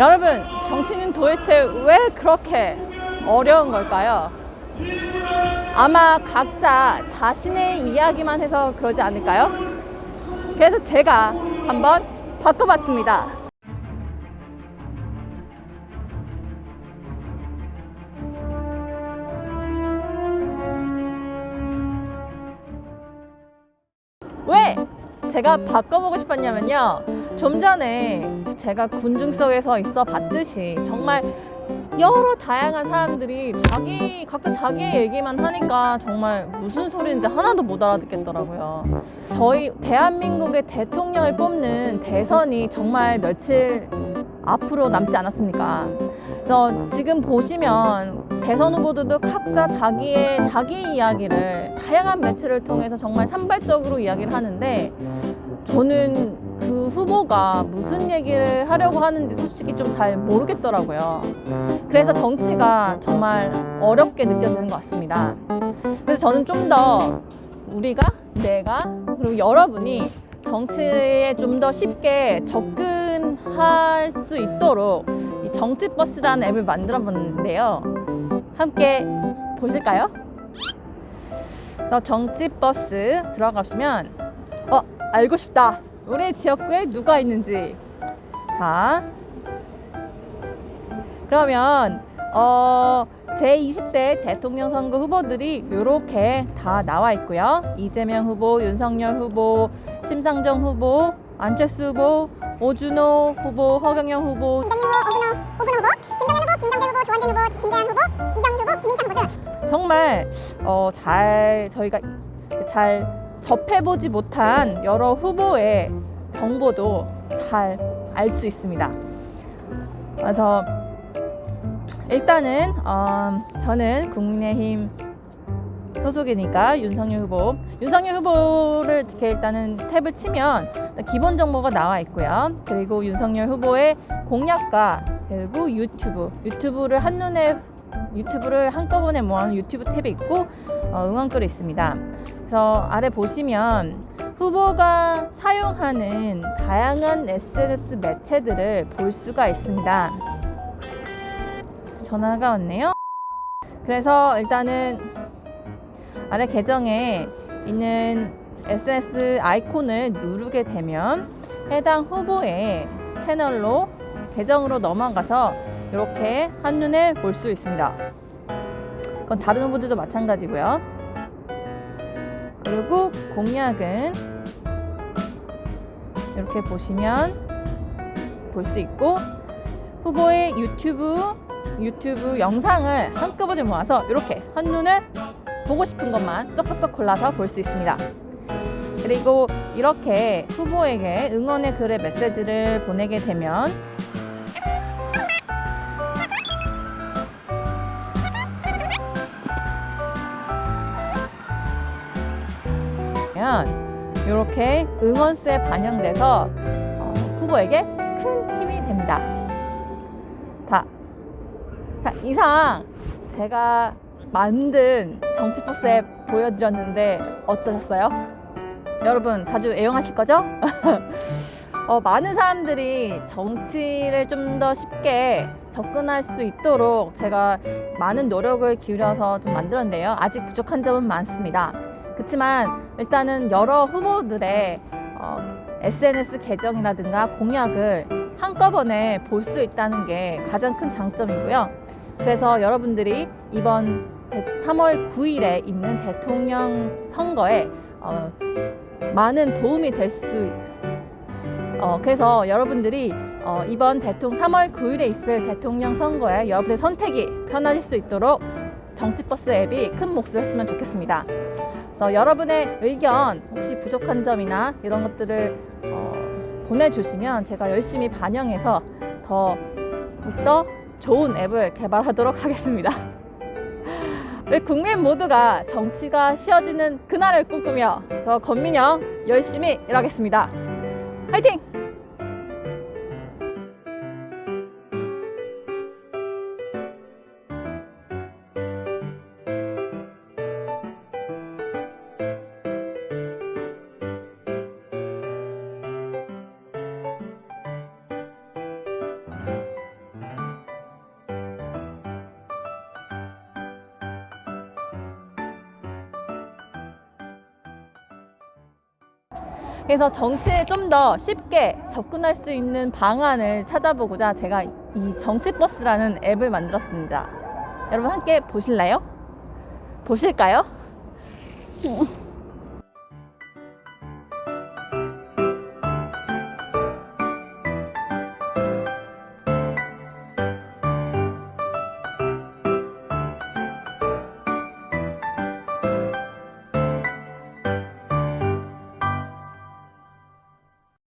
여러분, 정치는 도대체 왜 그렇게 어려운 걸까요? 아마 각자 자신의 이야기만 해서 그러지 않을까요? 그래서 제가 한번 바꿔봤습니다. 왜 제가 바꿔보고 싶었냐면요. 좀 전에 제가 군중석에서 있어 봤듯이 정말 여러 다양한 사람들이 자기 각자 자기의 얘기만 하니까 정말 무슨 소리인지 하나도 못 알아듣겠더라고요. 저희 대한민국의 대통령을 뽑는 대선이 정말 며칠 앞으로 남지 않았습니까? 그래서 지금 보시면 대선 후보들도 각자 자기의 자기 이야기를 다양한 매체를 통해서 정말 산발적으로 이야기를 하는데 저는 그 후보가 무슨 얘기를 하려고 하는지 솔직히 좀 잘 모르겠더라고요. 그래서 정치가 정말 어렵게 느껴지는 것 같습니다. 그래서 저는 좀 더 우리가, 내가, 그리고 여러분이 정치에 좀 더 쉽게 접근할 수 있도록 이 정치버스라는 앱을 만들어 봤는데요. 함께 보실까요? 그래서 정치버스 들어가시면 어 알고 싶다. 우리 지역구에 누가 있는지. 자, 그러면 어, 제 20대 대통령 선거 후보들이 이렇게 다 나와 있고요. 이재명 후보, 윤석열 후보, 심상정 후보, 안철수 후보, 오준호 후보, 허경영 후보, 정말 어, 잘 저희가 잘 접해보지 못한 여러 후보의 정보도 잘 알 수 있습니다. 그래서 일단은 어, 저는 국민의힘 소속이니까 윤석열 후보, 윤석열 후보를 이렇게 일단은 탭을 치면 기본 정보가 나와 있고요. 그리고 윤석열 후보의 공약과 그리고 유튜브, 유튜브를 한눈에 유튜브를 한꺼번에 모아놓은 유튜브 탭이 있고 어, 응원글이 있습니다. 그래서 아래 보시면 후보가 사용하는 다양한 SNS 매체들을 볼 수가 있습니다. 전화가 왔네요. 그래서 일단은 아래 계정에 있는 SNS 아이콘을 누르게 되면 해당 후보의 채널로 계정으로 넘어가서 이렇게 한눈에 볼 수 있습니다. 그건 다른 후보들도 마찬가지고요. 그리고 공약은 이렇게 보시면 볼 수 있고 후보의 유튜브 유튜브 영상을 한꺼번에 모아서 이렇게 한눈에 보고 싶은 것만 쏙쏙쏙 골라서 볼 수 있습니다. 그리고 이렇게 후보에게 응원의 글의 메시지를 보내게 되면 이렇게 응원수에 반영돼서 어, 후보에게 큰 힘이 됩니다. 다, 자, 이상 제가 만든 정치버스 앱 보여드렸는데 어떠셨어요? 여러분 자주 애용하실 거죠? 어, 많은 사람들이 정치를 좀 더 쉽게 접근할 수 있도록 제가 많은 노력을 기울여서 좀 만들었는데요. 아직 부족한 점은 많습니다. 그렇지만 일단은 여러 후보들의 어, SNS 계정이라든가 공약을 한꺼번에 볼 수 있다는 게 가장 큰 장점이고요. 그래서 여러분들이 이번 3월 9일에 있는 대통령 선거에 어, 많은 도움이 될 수, 어, 그래서 여러분들이 어, 이번 대통령 3월 9일에 있을 대통령 선거에 여러분의 선택이 편해질 수 있도록 정치버스 앱이 큰 몫을 했으면 좋겠습니다. 그래서 여러분의 의견 혹시 부족한 점이나 이런 것들을 어, 보내주시면 제가 열심히 반영해서 더, 더 좋은 앱을 개발하도록 하겠습니다. 국민 모두가 정치가 쉬워지는 그날을 꿈꾸며 저 권민영 열심히 일하겠습니다. 화이팅! 그래서 정치에 좀 더 쉽게 접근할 수 있는 방안을 찾아보고자 제가 이 정치버스라는 앱을 만들었습니다. 여러분 함께 보실래요? 보실까요?